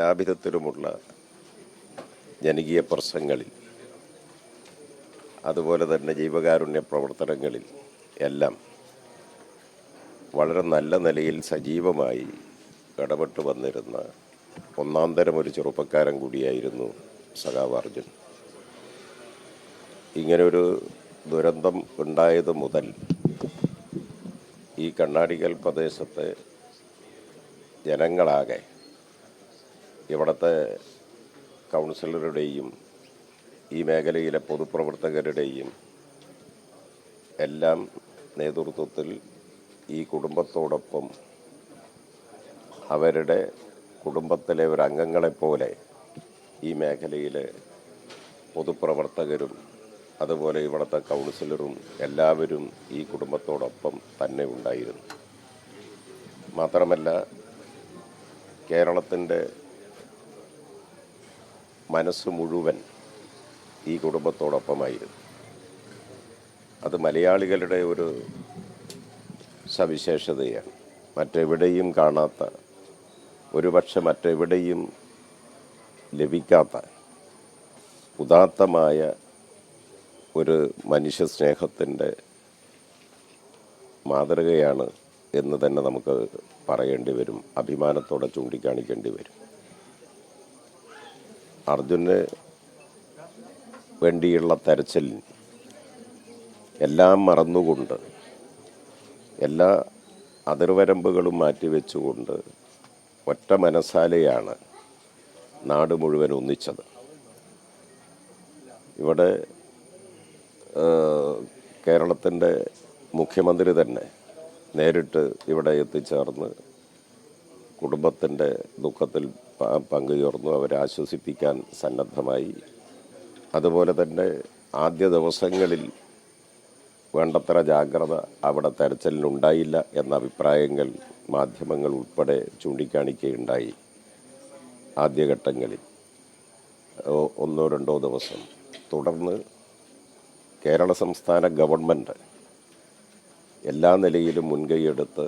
എല്ലാവിധത്തിലുമുള്ള ജനകീയ പ്രശ്നങ്ങളിൽ അതുപോലെ തന്നെ ജീവകാരുണ്യ പ്രവർത്തനങ്ങളിൽ എല്ലാം വളരെ നല്ല നിലയിൽ സജീവമായി ഇടപെട്ട് വന്നിരുന്ന ഒന്നാം തരം ഒരു ചെറുപ്പക്കാരൻ കൂടിയായിരുന്നു സഖാവ് അർജുൻ. ഇങ്ങനൊരു ദുരന്തം ഉണ്ടായത് മുതൽ ഈ കണ്ണാടികൽ പ്രദേശത്തെ ജനങ്ങളാകെ ഇവിടുത്തെ കൗൺസിലറുടെയും ഈ മേഖലയിലെ പൊതുപ്രവർത്തകരുടെയും എല്ലാം നേതൃത്വത്തിൽ ഈ കുടുംബത്തോടൊപ്പം അവരുടെ കുടുംബത്തിലെ ഒരു അംഗങ്ങളെപ്പോലെ ഈ മേഖലയിലെ പൊതുപ്രവർത്തകരും അതുപോലെ ഇവിടുത്തെ കൗൺസിലറും എല്ലാവരും ഈ കുടുംബത്തോടൊപ്പം തന്നെ ഉണ്ടായിരുന്നു. മാത്രമല്ല കേരളത്തിന്റെ മനസ്സ് മുഴുവൻ ഈ കുടുംബത്തോടൊപ്പമായിരുന്നു. അത് മലയാളികളുടെ ഒരു സവിശേഷതയാണ്. മറ്റെവിടെയും കാണാത്ത ഒരുപക്ഷെ മറ്റെവിടെയും ലഭിക്കാത്ത ഉദാത്തമായ ഒരു മനുഷ്യ സ്നേഹത്തിന്റെ മാതൃകയാണ് എന്ന് തന്നെ നമുക്ക് പറയേണ്ടി വരും അഭിമാനത്തോടെ ചൂണ്ടിക്കാണിക്കേണ്ടി വരും. അർജുന് വേണ്ടിയുള്ള തെരച്ചിൽ എല്ലാം മറന്നുകൊണ്ട് എല്ലാ അതിർവരമ്പുകളും മാറ്റിവെച്ചുകൊണ്ട് ഒറ്റ മനസ്സാലെയാണ് നാട് മുഴുവൻ ഒന്നിച്ചത്. ഇവിടെ കേരളത്തിന്റെ മുഖ്യമന്ത്രി തന്നെ നേരിട്ട് ഇവിടെ എത്തിച്ചേർന്ന് കുടുംബത്തിന്റെ ദുഃഖത്തിൽ പങ്കുചേർന്നു അവരെ ആശ്വസിപ്പിക്കാൻ സന്നദ്ധമായി. അതുപോലെ തന്നെ ആദ്യ ദിവസങ്ങളിൽ വേണ്ടത്ര ജാഗ്രത അവിടെ തെരച്ചിലിനുണ്ടായില്ല എന്ന അഭിപ്രായങ്ങൾ മാധ്യമങ്ങൾ ഉൾപ്പെടെ ചൂണ്ടിക്കാണിക്കുകയുണ്ടായി ആദ്യഘട്ടങ്ങളിൽ. ഒന്നോ രണ്ടോ ദിവസം. തുടർന്ന് കേരള സംസ്ഥാന ഗവൺമെന്റ് എല്ലാ നിലയിലും മുൻകൈയെടുത്ത്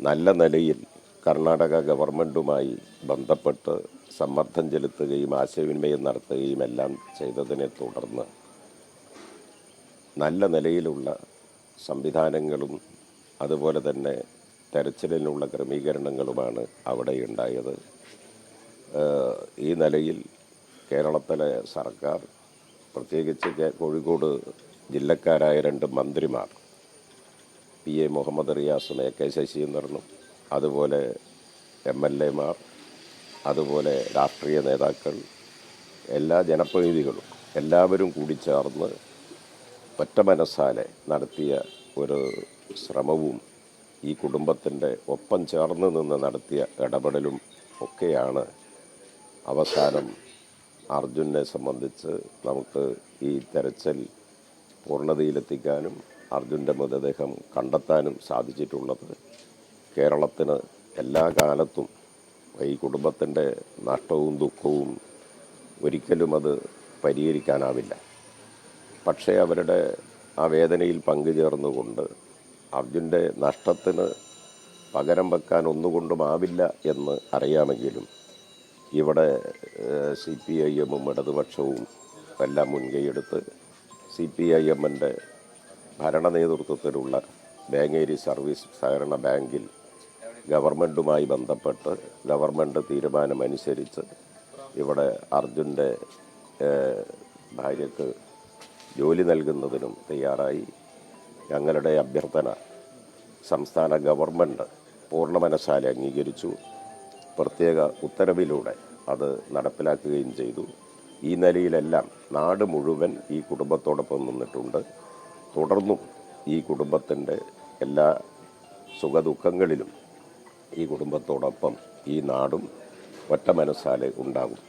നല്ല നിലയിൽ കർണാടക ഗവൺമെന്റുമായി ബന്ധപ്പെട്ട് സമ്മർദ്ദം ചെലുത്തുകയും ആശയവിനിമയം നടത്തുകയും എല്ലാം ചെയ്തതിനെ തുടർന്ന് നല്ല നിലയിലുള്ള സംവിധാനങ്ങളും അതുപോലെ തന്നെ തെരച്ചിലിനുള്ള ക്രമീകരണങ്ങളുമാണ് അവിടെ ഉണ്ടായത്. ഈ നിലയിൽ കേരളത്തിലെ സർക്കാർ പ്രത്യേകിച്ച് കോഴിക്കോട് ജില്ലക്കാരായ രണ്ട് മന്ത്രിമാർ പി എ മുഹമ്മദ് റിയാസും എ കെ ശശീന്ദ്രനും അതുപോലെ എം എൽ എമാർ അതുപോലെ രാഷ്ട്രീയ നേതാക്കൾ എല്ലാ ജനപ്രതിനിധികളും എല്ലാവരും കൂടി ചേർന്ന് ഒറ്റ മനസ്സാലെ നടത്തിയ ഒരു ശ്രമവും ഈ കുടുംബത്തിന്റെ ഒപ്പം ചേർന്ന് നിന്ന് നടത്തിയ ഇടപെടലും ഒക്കെയാണ് അവസാനം അർജുനെ സംബന്ധിച്ച് നമുക്ക് ഈ തെരച്ചിൽ പൂർണതയിലെത്തിക്കാനും അർജുന്റെ മൃതദേഹം കണ്ടെത്താനും സാധിച്ചിട്ടുള്ളത്. കേരളത്തിന് എല്ലാ കാലത്തും ഈ കുടുംബത്തിന്റെ നഷ്ടവും ദുഃഖവും ഒരിക്കലും അത് പരിഹരിക്കാനാവില്ല. പക്ഷേ അവരുടെ ആ വേദനയിൽ പങ്കുചേർന്നുകൊണ്ട് അർജുന്റെ നഷ്ടത്തിന് പകരം വെക്കാൻ ഒന്നുകൊണ്ടുമാവില്ല എന്ന് അറിയാമെങ്കിലും ഇവിടെ സി പി ഐ എമ്മും ഇടതുപക്ഷവും എല്ലാം മുൻകൈയെടുത്ത് സി പി ഐ എമ്മിന്റെ ഭരണ നേതൃത്വത്തിലുള്ള ബാങ്കേരി സർവീസ് സഹകരണ ബാങ്കിൽ ഗവൺമെന്റുമായി ബന്ധപ്പെട്ട് ഗവൺമെന്റ് തീരുമാനമനുസരിച്ച് ഇവിടെ അർജുന്റെ ഭാര്യക്ക് ജോലി നൽകുന്നതിനും തയ്യാറായി. ഞങ്ങളുടെ അഭ്യർത്ഥന സംസ്ഥാന ഗവൺമെന്റ് പൂർണ മനസ്സാലെ അംഗീകരിച്ചു. പ്രത്യേക ഉത്തരവിലൂടെ അത് നടപ്പിലാക്കുകയും ചെയ്തു. ഈ നിലയിലെല്ലാം നാട് മുഴുവൻ ഈ കുടുംബത്തോടൊപ്പം നിന്നിട്ടുണ്ട്. തുടർന്നും ഈ കുടുംബത്തിന്റെ എല്ലാ സുഖദുഃഖങ്ങളിലും ഈ കുടുംബത്തോടൊപ്പം ഈ നാടും ഒറ്റ മനസ്സാലെ ഉണ്ടാകും